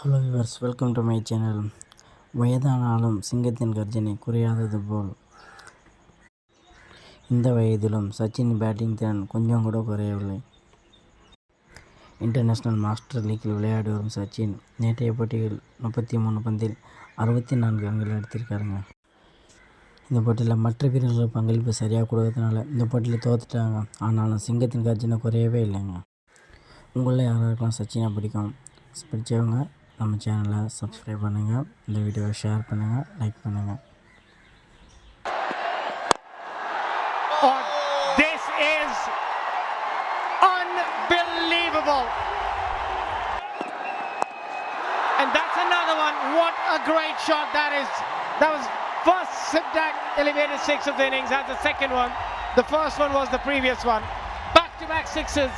Hello viewers welcome to my channel வயதானாலும் சிங்கத்தின் கர்ஜனை குறையாதது போல். இந்த வயதிலும் சச்சின் பேட்டிங் திறன் கொஞ்சம் கூட குறையவில்லை. இன்டர்நேஷ்னல் மாஸ்டர் லீக்கில் விளையாடி வரும் சச்சின் நேற்றைய போட்டியில் முப்பத்தி மூணு பந்தில் அறுபத்தி நான்கு ரன்கள் எடுத்திருக்காருங்க. இந்த போட்டியில் மற்ற வீரர்கள் பங்களிப்பு சரியாக கொடுக்கறதுனால இந்த போட்டியில் தோத்துட்டாங்க. ஆனாலும் சிங்கத்தின் கர்ஜனை குறையவே இல்லைங்க. உங்களில் யாராருக்கெல்லாம் சச்சினை பிடிக்கும்? பிடிச்சவங்க நம்ம சேனலை சப்ஸ்கிரைப் பண்ணுங்கள் இந்த வீடியோவை ஷேர் பண்ணுங்கள் லைக் பண்ணுங்கள் Oh, this is unbelievable. And that's another one. What a great shot that is. That was first Sipdak elevated six of the innings. That's the second one. The first one was the previous one. Back to back sixes.